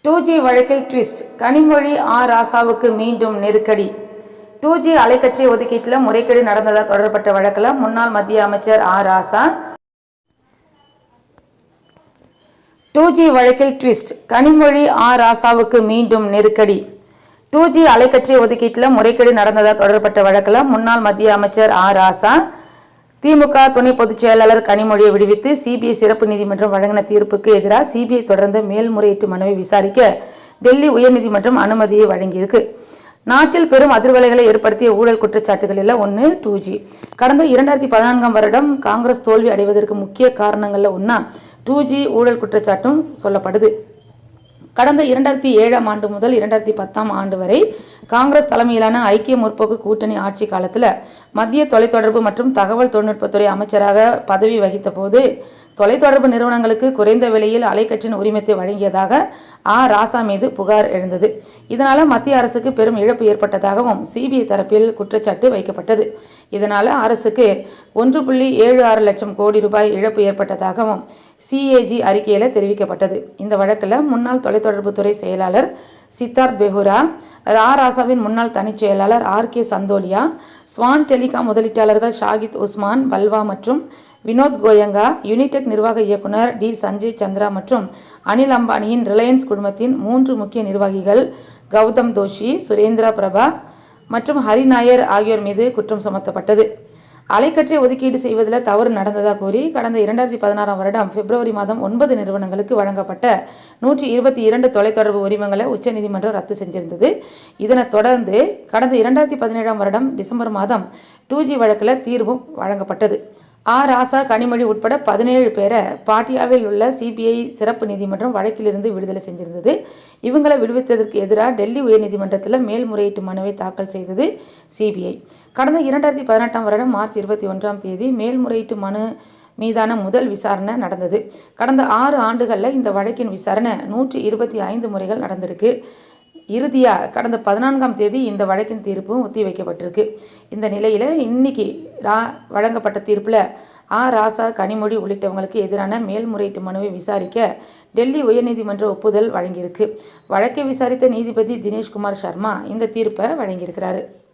Two G வழக்கில் twist. Kanimozhi A. ராசாவுக்கு மீண்டும் நெருக்கடி. டூ ஜி அலைக்கற்றை ஒதுக்கீட்டில் முறைகேடு நடந்ததாக தொடரப்பட்ட வழக்கில் முன்னாள் மத்திய அமைச்சர் ஆ. ராசா. டூ ஜி வழக்கில் ட்விஸ்ட். கனிமொழி ஆ. ராசாவுக்கு மீண்டும் நெருக்கடி. டூ ஜி அலைக்கற்றை ஒதுக்கீட்டில் முறைகேடு நடந்ததாக தொடரப்பட்ட வழக்கில் முன்னாள் மத்திய அமைச்சர் ஆ. ராசா திமுக துணை பொதுச் செயலாளர் கனிமொழியை விடுவித்து சிபிஐ சிறப்பு நீதிமன்றம் வழங்கின தீர்ப்புக்கு எதிராக சிபிஐ தொடர்ந்து மேல்முறையீட்டு மனுவை விசாரிக்க டெல்லி உயர்நீதிமன்றம் அனுமதியை வழங்கியிருக்கு. நாட்டில் பெரும் அதிர்வலைகளை ஏற்படுத்திய ஊழல் குற்றச்சாட்டுகளில் ஒன்று டூ ஜி. கடந்த இரண்டாயிரத்தி பதினான்காம் வருடம் காங்கிரஸ் தோல்வி அடைவதற்கு முக்கிய காரணங்களில் ஒன்றா டூ ஜி ஊழல் குற்றச்சாட்டும் சொல்லப்படுது. கடந்த இரண்டாயிரத்தி ஏழாம் ஆண்டு முதல் இரண்டாயிரத்தி பத்தாம் ஆண்டு வரை காங்கிரஸ் தலைமையிலான ஐக்கிய முற்போக்கு கூட்டணி ஆட்சி காலத்தில் மத்திய தொலைத்தொடர்பு மற்றும் தகவல் தொழில்நுட்பத்துறை அமைச்சராக பதவி வகித்த போது தொலைத்தொடர்பு நிறுவனங்களுக்கு குறைந்த விலையில் அலைக்கற்றின் உரிமத்தை வழங்கியதாக ஆ. ராசா மீது புகார் எழுந்தது. இதனால் மத்திய அரசுக்கு பெரும் இழப்பு ஏற்பட்டதாகவும் சிபிஐ தரப்பில் குற்றச்சாட்டு வைக்கப்பட்டது. இதனால் அரசுக்கு ஒன்று புள்ளி ஏழு ஆறு லட்சம் கோடி ரூபாய் இழப்பு ஏற்பட்டதாகவும் சிஏஜி அறிக்கையில் தெரிவிக்கப்பட்டது. இந்த வழக்கில் முன்னாள் தொலைத்தொடர்புத்துறை செயலாளர் சித்தார்த் பெஹுரா ரா. ராசாவின் முன்னாள் தனிச் செயலாளர் R. K. Chandolia Swan Telecom முதலீட்டாளர்கள் ஷாகித் உஸ்மான் பல்வா மற்றும் வினோத் கோயங்கா யுனிடெக் நிர்வாக இயக்குனர் டி. சஞ்சய் சந்திரா மற்றும் அனில் அம்பானியின் ரிலையன்ஸ் குழுமத்தின் மூன்று முக்கிய நிர்வாகிகள் கௌதம் தோஷி சுரேந்திரா பிரபா மற்றும் ஹரி நாயர் ஆகியோர் மீது குற்றம் சுமத்தப்பட்டது. அலைக்கற்றை ஒதுக்கீடு செய்வதில் தவறு நடந்ததாக கூறி கடந்த இரண்டாயிரத்தி பதினாறாம் வருடம் பிப்ரவரி மாதம் ஒன்பது நிறுவனங்களுக்கு வழங்கப்பட்ட நூற்றி இருபத்தி இரண்டு தொலைத்தொடர்பு உரிமங்களை உச்சநீதிமன்றம் ரத்து செஞ்சிருந்தது. இதனைத் தொடர்ந்து கடந்த இரண்டாயிரத்தி பதினேழாம் வருடம் டிசம்பர் மாதம் டூ ஜி வழக்கில் தீர்வும் வழங்கப்பட்டது. ஆ. ராசா கனிமொழி உட்பட பதினேழு பேரை பாட்டியாவில் உள்ள சிபிஐ சிறப்பு நீதிமன்றம் வழக்கிலிருந்து விடுதலை செஞ்சிருந்தது. இவங்களை விடுவித்ததற்கு எதிராக டெல்லி உயர்நீதிமன்றத்தில் மேல்முறையீட்டு மனுவை தாக்கல் செய்தது சிபிஐ. கடந்த இரண்டாயிரத்தி பதினெட்டாம் வருடம் மார்ச் இருபத்தி ஒன்றாம் தேதி மேல்முறையீட்டு மனு மீதான முதல் விசாரணை நடந்தது. கடந்த ஆறு ஆண்டுகளில் இந்த வழக்கின் விசாரணை நூற்றி இருபத்தி ஐந்து முறைகள் நடந்திருக்கு. இறுதியாக கடந்த பதினான்காம் தேதி இந்த வழக்கின் தீர்ப்பும் ஒத்திவைக்கப்பட்டிருக்கு இந்த நிலையில் இன்னைக்கு ரா வழங்கப்பட்ட தீர்ப்பில் ஆ ராசா கனிமொழி உள்ளிட்டவங்களுக்கு எதிரான மேல்முறையீட்டு மனுவை விசாரிக்க டெல்லி உயர்நீதிமன்ற ஒப்புதல் வழங்கியிருக்கு. வழக்கை விசாரித்த நீதிபதி தினேஷ்குமார் சர்மா இந்த தீர்ப்பை வழங்கியிருக்கிறாரு.